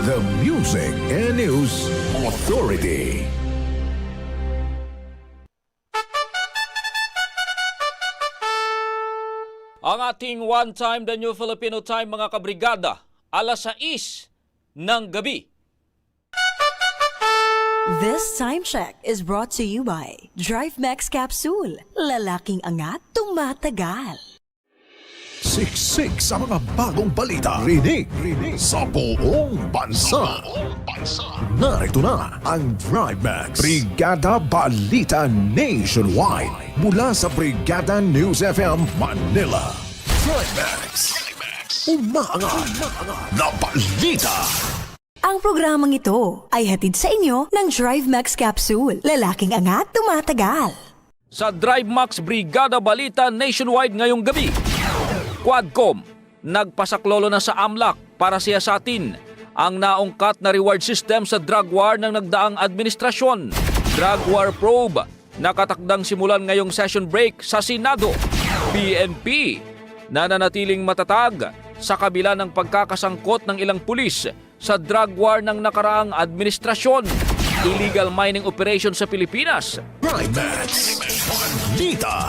The Music and News Authority. Ang ating one time the new Filipino time mga kabrigada, alas 6 ng gabi. This time check is brought to you by Drive Max Capsule. Lalaking angat, tumatagal. Siksik sa mga bagong balita. Rinig, rinig sa buong bansa. Narito na ang Drive Max. Brigada Balita Nationwide. Mula sa Brigada News FM Manila. Drive Max. Umaangat na balita. Ang programang ito ay hatid sa inyo ng Drive Max Capsule. Lalaking angat, tumatagal. Sa Drive Max Brigada Balita Nationwide ngayong gabi. Quadcom, nagpasaklolo na sa AMLAC para siyasatin ang naungkat na reward system sa drug war ng nagdaang administrasyon. Drug war probe, nakatakdang simulan ngayong session break sa Senado. PNP, nananatiling matatag sa kabila ng pagkakasangkot ng ilang pulis sa drug war ng nakaraang administrasyon. Illegal mining operation sa Pilipinas, Drive Max. Balita.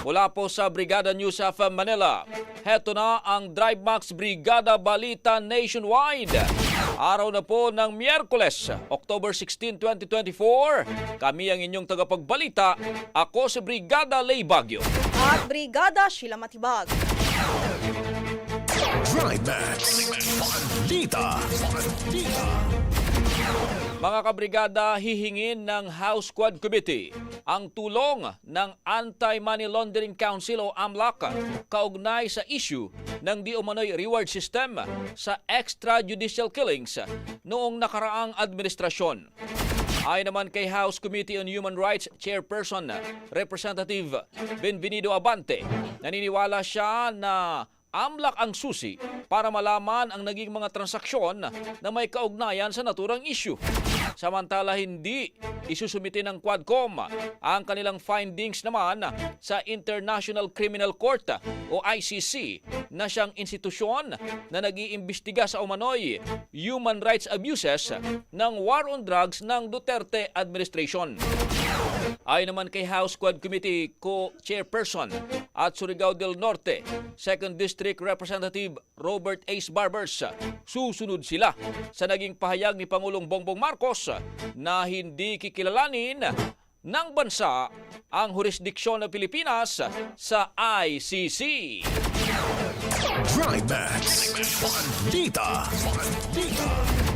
Mula po sa Brigada News of Manila, heto na ang Drive Max Brigada Balita Nationwide. Araw na po ng Miyerkules, October 16, 2024. Kami ang inyong tagapagbalita. Ako si Brigada Lay Bagyo. at Brigada Sheila Matibag. Thrive Max. Balita. Balita. Mga kabrigada, hihingin ng House Quad Committee ang tulong ng Anti-Money Laundering Council o AMLAC kaugnay sa issue ng di umano'y reward system sa extrajudicial killings noong nakaraang administrasyon. Ayon naman kay House Committee on Human Rights Chairperson Representative Benvenido Abante, naniniwala siya na AMLAC ang susi para malaman ang naging mga transaksyon na may kaugnayan sa naturang issue. Samantala hindi isusumite ng Quadcom ang kanilang findings naman sa International Criminal Court o ICC na siyang institusyon na nag-iimbestiga sa umano'y human rights abuses ng war on drugs ng Duterte administration. Ayon naman kay House Quad Committee Co-Chairperson at Surigao del Norte, 2nd District Representative Robert Ace Barbers, susunod sila sa naging pahayag ni Pangulong Bongbong Marcos na hindi kikilalanin ng bansa ang jurisdiksyon ng Pilipinas sa ICC. Trimax. Balita. Balita.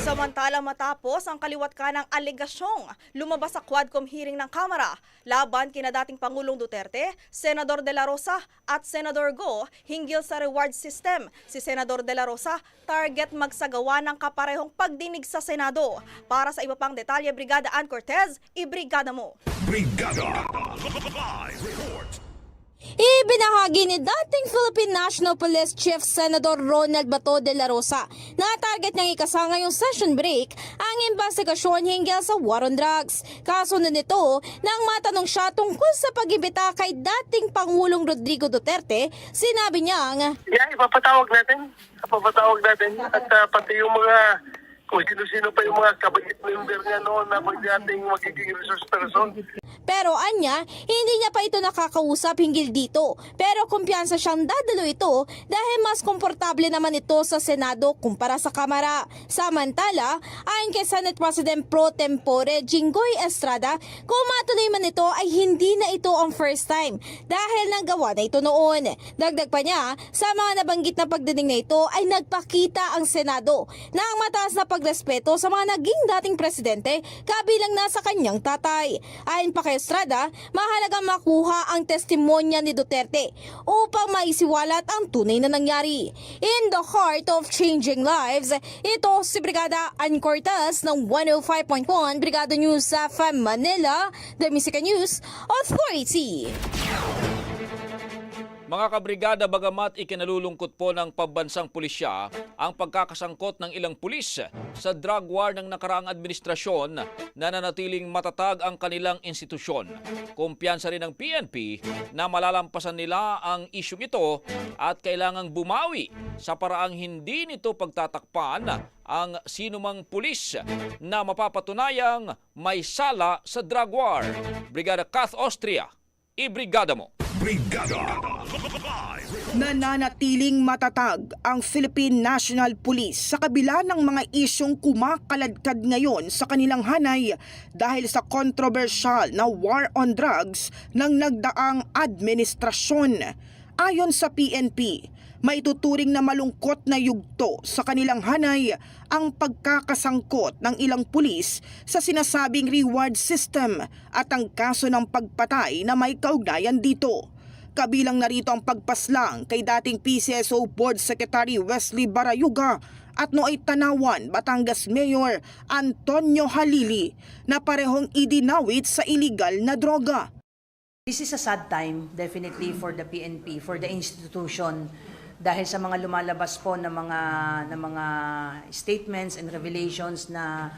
Samantala matapos ang kaliwat ka ng alegasyong lumabas sa Quadcom hearing ng Kamara laban kina dating Pangulong Duterte, Senador De La Rosa at Senador Go hinggil sa reward system. Si Senador De La Rosa target magsagawa ng kaparehong pagdinig sa Senado. Para sa iba pang detalye, Brigada Ann Cortez, ibrigada mo. Brigada. Live report. Ibinahagi ni dating Philippine National Police Chief Senator Ronald Bato de la Rosa na target niyang ikasa ngayong session break ang investigasyon hinggil sa war on drugs. Kasunod nito nang matanong siya tungkol sa pag-ibita kay dating Pangulong Rodrigo Duterte, sinabi niyang Yeah, ipapatawag natin. Ipapatawag natin. At ah, pati yung mga kung sino-sino pa yung mga cabinet member niya noon na nating magiging resource person. Pero anya, hindi niya pa ito nakakausap hinggil dito. Pero kumpiyansa siyang dadalo ito dahil mas komportable naman ito sa Senado kumpara sa Kamara. Samantala, ayon kay Senate President Pro Tempore Jinggoy Estrada, kung matuloy man ito ay hindi na ito ang first time dahil nagawa na ito noon. Dagdag pa niya, sa mga nabanggit na pagdinig na ito ay nagpakita ang Senado na ang mataas na pagrespeto sa mga naging dating presidente kabilang na sa kanyang tatay. Ayon pa kay Estrada, mahalagang makuha ang testimonya ni Duterte upang maisiwalat ang tunay na nangyari. In the heart of changing lives, ito si Brigada Ann Cortez ng 105.1 Brigada News sa Manila, The Music News Authority. Mga kabrigada, bagamat ikinalulungkot po ng pambansang pulisya ang pagkakasangkot ng ilang pulis sa drug war ng nakaraang administrasyon na nanatiling matatag ang kanilang institusyon. Kumpiyansa rin ng PNP na malalampasan nila ang isyong ito at kailangang bumawi sa paraang hindi nito pagtatakpan ang sinumang pulis na mapapatunayang may sala sa drug war. Brigada Kath Austria, ibrigada mo. Brigada. Nananatiling matatag ang Philippine National Police sa kabila ng mga isyong kumakaladkad ngayon sa kanilang hanay dahil sa kontrobersyal na war on drugs ng nagdaang administrasyon. Ayon sa PNP, may tuturing na malungkot na yugto sa kanilang hanay ang pagkakasangkot ng ilang pulis sa sinasabing reward system at ang kaso ng pagpatay na may kaugnayan dito. Kabilang narito ang pagpaslang kay dating PCSO Board Secretary Wesley Barayuga at nooy Tanawan, Batangas Mayor Antonio Halili na parehong idinawit sa illegal na droga. This is a sad time definitely for the PNP, for the institution dahil sa mga lumalabas po ng mga ng mga statements and revelations na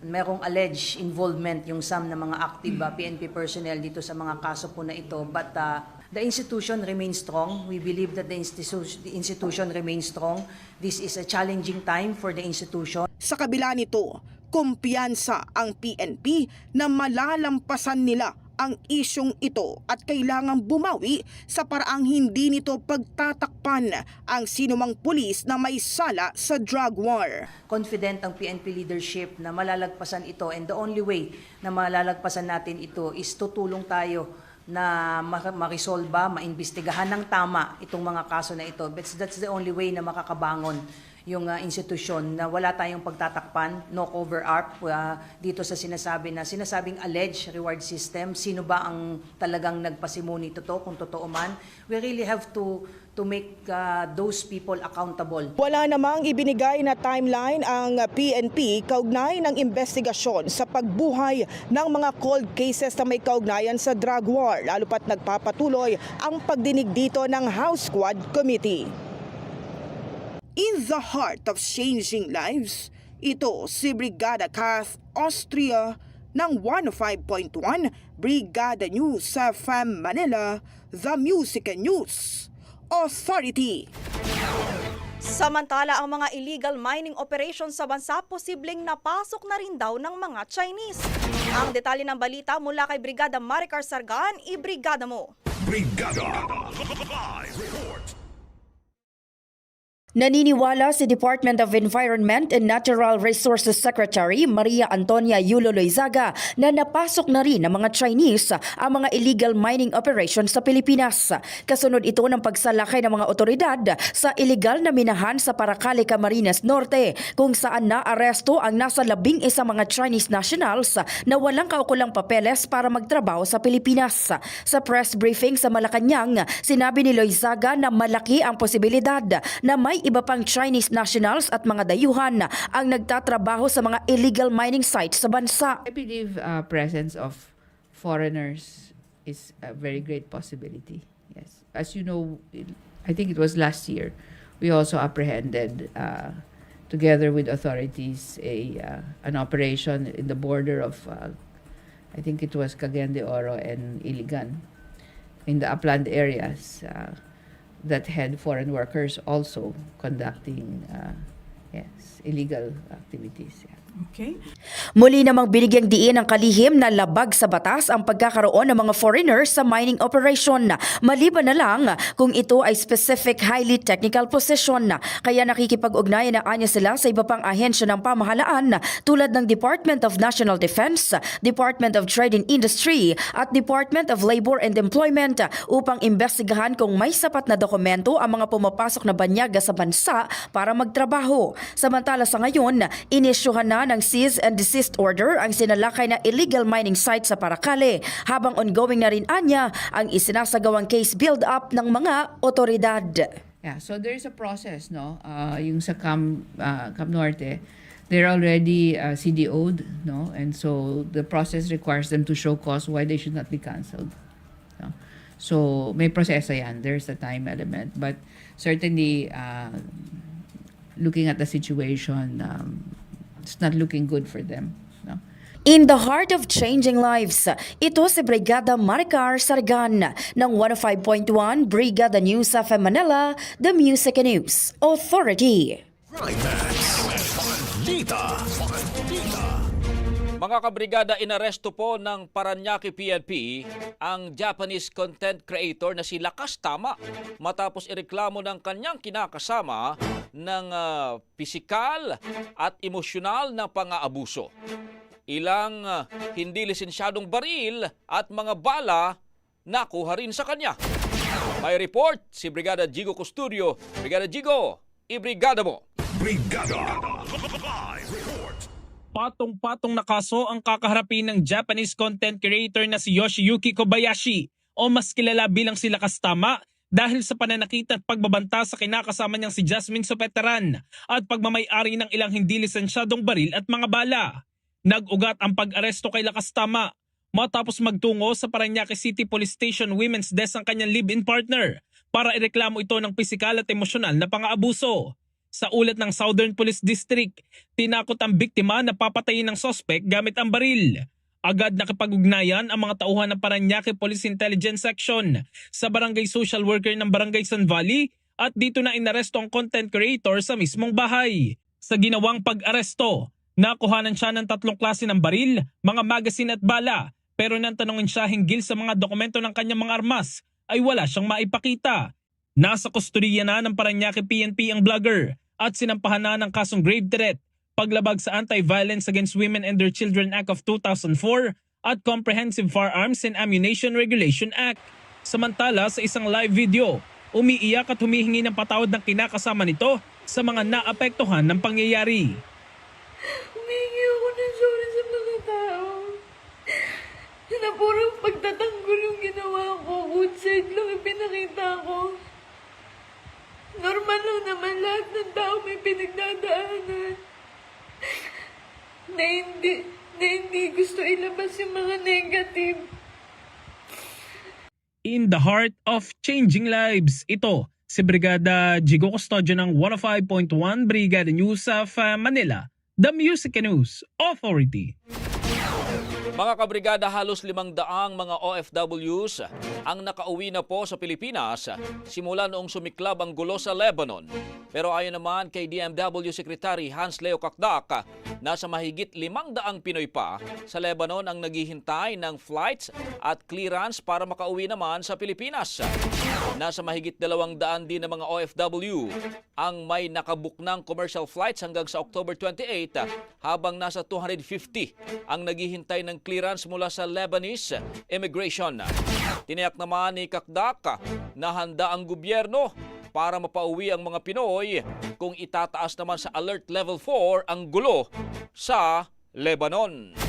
merong alleged involvement yung some ng mga active uh, PNP personnel dito sa mga kaso po na ito. But uh, the institution remains strong. We believe that the institution the institution remains strong. This is a challenging time for the institution. Sa kabila nito, kumpiyansa ang PNP na malalampasan nila ang isyong ito at kailangang bumawi sa paraang hindi nito pagtatakpan ang sinumang pulis na may sala sa drug war. confident ang PNP leadership na malalagpasan ito and the only way na malalagpasan natin ito is tutulong tayo na ma- marisolba, maimbestigahan ng tama itong mga kaso na ito. But that's the only way na makakabangon yung uh, institusyon na wala tayong pagtatakpan, no cover up uh, dito sa sinasabi na sinasabing alleged reward system. Sino ba ang talagang nagpasimuni totoo kung totoo man? We really have to to make uh, those people accountable. Wala namang ibinigay na timeline ang PNP kaugnay ng investigasyon sa pagbuhay ng mga cold cases na may kaugnayan sa drug war, lalo pat nagpapatuloy ang pagdinig dito ng House Squad Committee. In the heart of changing lives, Ito si Brigada Kath Austria ng 105.1 Brigada News sa FM Manila, The Music and News Authority. Samantala, ang mga illegal mining operations sa bansa posibleng napasok na rin daw ng mga Chinese. Ang detalye ng balita mula kay Brigada Maricar Sargan, i-brigada mo. Brigada. Live report. Naniniwala si Department of Environment and Natural Resources Secretary Maria Antonia Yulo Loizaga na napasok na rin ng mga Chinese ang mga illegal mining operations sa Pilipinas. Kasunod ito ng pagsalakay ng mga otoridad sa illegal na minahan sa Paracale, Camarines Norte kung saan naaresto ang nasa labing isa mga Chinese nationals na walang kaukulang papeles para magtrabaho sa Pilipinas. Sa press briefing sa Malacanang, sinabi ni Loizaga na malaki ang posibilidad na may iba pang Chinese nationals at mga dayuhan ang nagtatrabaho sa mga illegal mining sites sa bansa. I believe uh, presence of foreigners is a very great possibility. Yes, as you know, I think it was last year, we also apprehended, uh, together with authorities, a uh, an operation in the border of, uh, I think it was Cagayan de Oro and Iligan, in the upland areas uh, that had foreign workers also conducting, uh, yes, illegal activities. Yeah. Muli namang binigyang diin ng kalihim na labag sa batas ang pagkakaroon ng mga foreigners sa mining operation. Maliban na lang kung ito ay specific highly technical position. Kaya nakikipag-ugnayan na anya sila sa iba pang ahensya ng pamahalaan tulad ng Department of National Defense, Department of Trade and Industry at Department of Labor and Employment upang imbestigahan kung may sapat na dokumento ang mga pumapasok na banyaga sa bansa para magtrabaho. Samantala sa ngayon, inisyuhan na ng cease and desist order ang sinalakay na illegal mining site sa Paracale habang ongoing na rin anya ang isinasagawang case build-up ng mga otoridad. Yeah, so there is a process, no? Uh, yung sa Cam, uh, Cam Norte, they're already uh, CDO'd, no? And so the process requires them to show cause why they should not be cancelled. No? So may proseso yan. There's a time element. But certainly, uh, looking at the situation, um, it's not looking good for them. No? In the heart of changing lives, ito si Brigada Maricar Sargan ng 105.1 Brigada News of Manila, The Music and News Authority. Climax. Balita. Balita. Mga kabrigada, inaresto po ng Paranaque PNP ang Japanese content creator na si Lakas Tama matapos ireklamo ng kanyang kinakasama ng ah, pisikal at emosyonal na pang-aabuso. Ilang ah, hindi lisensyadong baril at mga bala nakuha rin sa kanya. May report si Brigada Jigo Custodio. Brigada Jigo, ibrigada mo! Brigada. Live report. Patong-patong na kaso ang kakaharapin ng Japanese content creator na si Yoshiyuki Kobayashi o mas kilala bilang si Lakas Tama dahil sa pananakit at pagbabanta sa kinakasama niyang si Jasmine Sopeteran at pagmamayari ng ilang hindi lisensyadong baril at mga bala. Nag-ugat ang pag-aresto kay Lakas Tama matapos magtungo sa Paranaque City Police Station Women's Desk ang kanyang live-in partner para ireklamo ito ng pisikal at emosyonal na pang-aabuso. Sa ulat ng Southern Police District, tinakot ang biktima na papatayin ng sospek gamit ang baril. Agad nakipag-ugnayan ang mga tauhan ng Paranaque Police Intelligence Section sa barangay social worker ng Barangay San Valley at dito na inaresto ang content creator sa mismong bahay. Sa ginawang pag-aresto, nakuhanan siya ng tatlong klase ng baril, mga magasin at bala pero nang tanungin siya hinggil sa mga dokumento ng kanyang mga armas ay wala siyang maipakita. Nasa kustodiya na ng Paranaque PNP ang vlogger at sinampahan na ng kasong grave threat, paglabag sa Anti-Violence Against Women and Their Children Act of 2004 at Comprehensive Firearms and Ammunition Regulation Act. Samantala sa isang live video, umiiyak at humihingi ng patawad ng kinakasama nito sa mga naapektuhan ng pangyayari. Humingi ako ng sorry sa mga tao. Na puro pagtatanggol yung ginawa ko. Good side lang yung pinakita ko. Normal lang naman lahat ng tao may pinagdadaanan. Na hindi, na hindi gusto ilabas yung mga negative. In the heart of changing lives, ito si Brigada Jigo Custodio ng 105.1 Brigada News of Manila, The Music News Authority. Mga kabrigada, halos limang daang mga OFWs ang nakauwi na po sa Pilipinas simula noong sumiklab ang gulo sa Lebanon. Pero ayon naman kay DMW Secretary Hans Leo Kakdak, nasa mahigit limang daang Pinoy pa sa Lebanon ang naghihintay ng flights at clearance para makauwi naman sa Pilipinas. Nasa mahigit dalawang daan din ng mga OFW ang may nakabook ng commercial flights hanggang sa October 28 habang nasa 250 ang naghihintay ng clearance mula sa Lebanese immigration. Tiniyak naman ni Kakdak na handa ang gobyerno para mapauwi ang mga Pinoy kung itataas naman sa Alert Level 4 ang gulo sa Lebanon.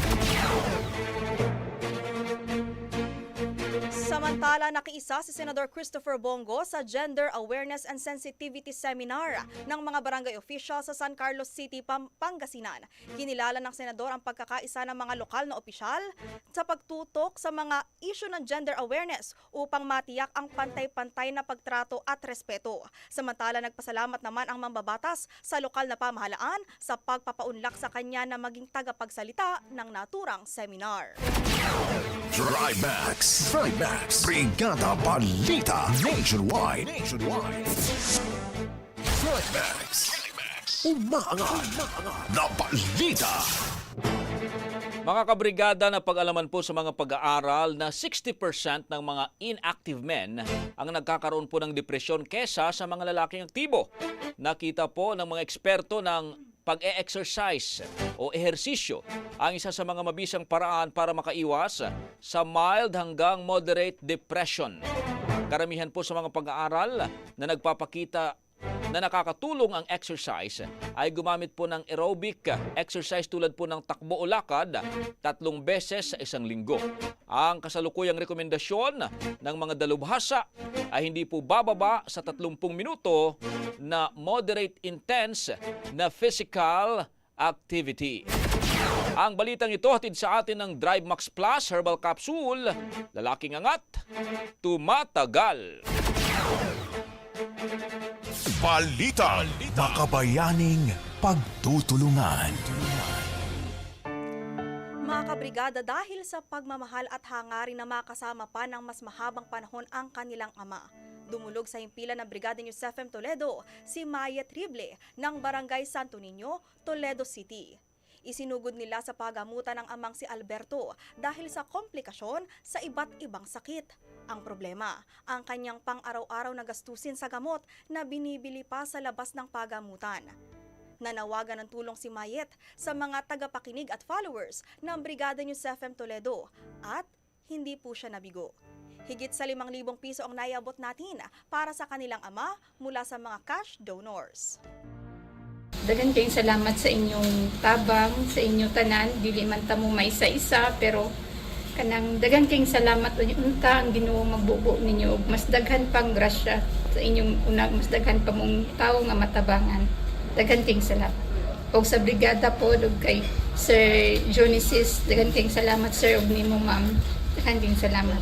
Samantala, nakiisa si Senador Christopher Bongo sa Gender Awareness and Sensitivity Seminar ng mga barangay official sa San Carlos City, Pangasinan. Kinilala ng senador ang pagkakaisa ng mga lokal na opisyal sa pagtutok sa mga issue ng gender awareness upang matiyak ang pantay-pantay na pagtrato at respeto. Samantala, nagpasalamat naman ang mambabatas sa lokal na pamahalaan sa pagpapaunlak sa kanya na maging tagapagsalita ng naturang seminar. Trimax. Trimax. Brigada Balita. Nationwide. Nationwide. Trimax. Umaangat. Na balita. Mga kabrigada na pag-alaman po sa mga pag-aaral na 60% ng mga inactive men ang nagkakaroon po ng depresyon kesa sa mga lalaking aktibo. Nakita po ng mga eksperto ng pag-e-exercise o ehersisyo ang isa sa mga mabisang paraan para makaiwas sa mild hanggang moderate depression. Karamihan po sa mga pag-aaral na nagpapakita na nakakatulong ang exercise ay gumamit po ng aerobic exercise tulad po ng takbo o lakad tatlong beses sa isang linggo. Ang kasalukuyang rekomendasyon ng mga dalubhasa ay hindi po bababa sa 30 minuto na moderate intense na physical activity. Ang balitang ito hatid sa atin ng Drive Max Plus Herbal Capsule, lalaking angat, tumatagal. Balita. Makabayaning pagtutulungan. Mga kabrigada, dahil sa pagmamahal at hangarin na makasama pa ng mas mahabang panahon ang kanilang ama, dumulog sa himpilan ng Brigada News FM Toledo si Maya Trible ng Barangay Santo Niño, Toledo City. Isinugod nila sa pagamutan ng amang si Alberto dahil sa komplikasyon sa iba't ibang sakit. Ang problema, ang kanyang pang-araw-araw na gastusin sa gamot na binibili pa sa labas ng pagamutan. Nanawagan ng tulong si Mayet sa mga tagapakinig at followers ng Brigada News FM Toledo at hindi po siya nabigo. Higit sa 5,000 piso ang naiabot natin para sa kanilang ama mula sa mga cash donors. Dagan kayong salamat sa inyong tabang, sa inyong tanan, dili man ta mo may isa-isa, pero kanang dagan kayong salamat unta ang Ginoo magbubo ninyo ug mas daghan pang grasya sa inyong una mas daghan pa mong tawo nga matabangan. Dagan kayong salamat. Og sa brigada po ug kay Sir Jonesis, dagan kayong salamat sir ug nimo ma'am. Dagan kayong salamat.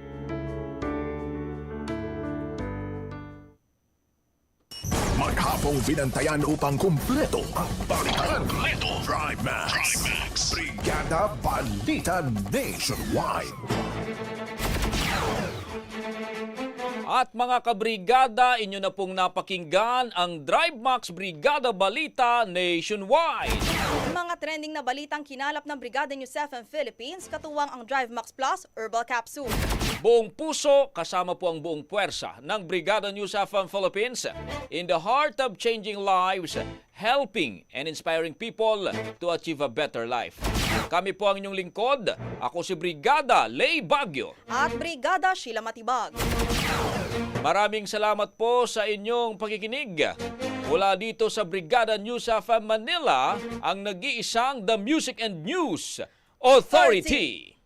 Maghapong binantayan upang kumpleto ang balitan. Kumpleto. Drive Max. Brigada Balita Nationwide. At mga kabrigada, inyo na pong napakinggan ang Drive Max Brigada Balita Nationwide. Mga trending na balitang kinalap ng Brigada News FM Philippines, katuwang ang Drive Max Plus Herbal Capsule. Buong puso, kasama po ang buong puwersa ng Brigada News FM Philippines in the heart of changing lives, helping and inspiring people to achieve a better life. Kami po ang inyong lingkod. Ako si Brigada Lay Bagyo. At Brigada Sheila Matibag. Maraming salamat po sa inyong pakikinig. Mula dito sa Brigada News FM Manila, ang nag-iisang The Music and News Authority.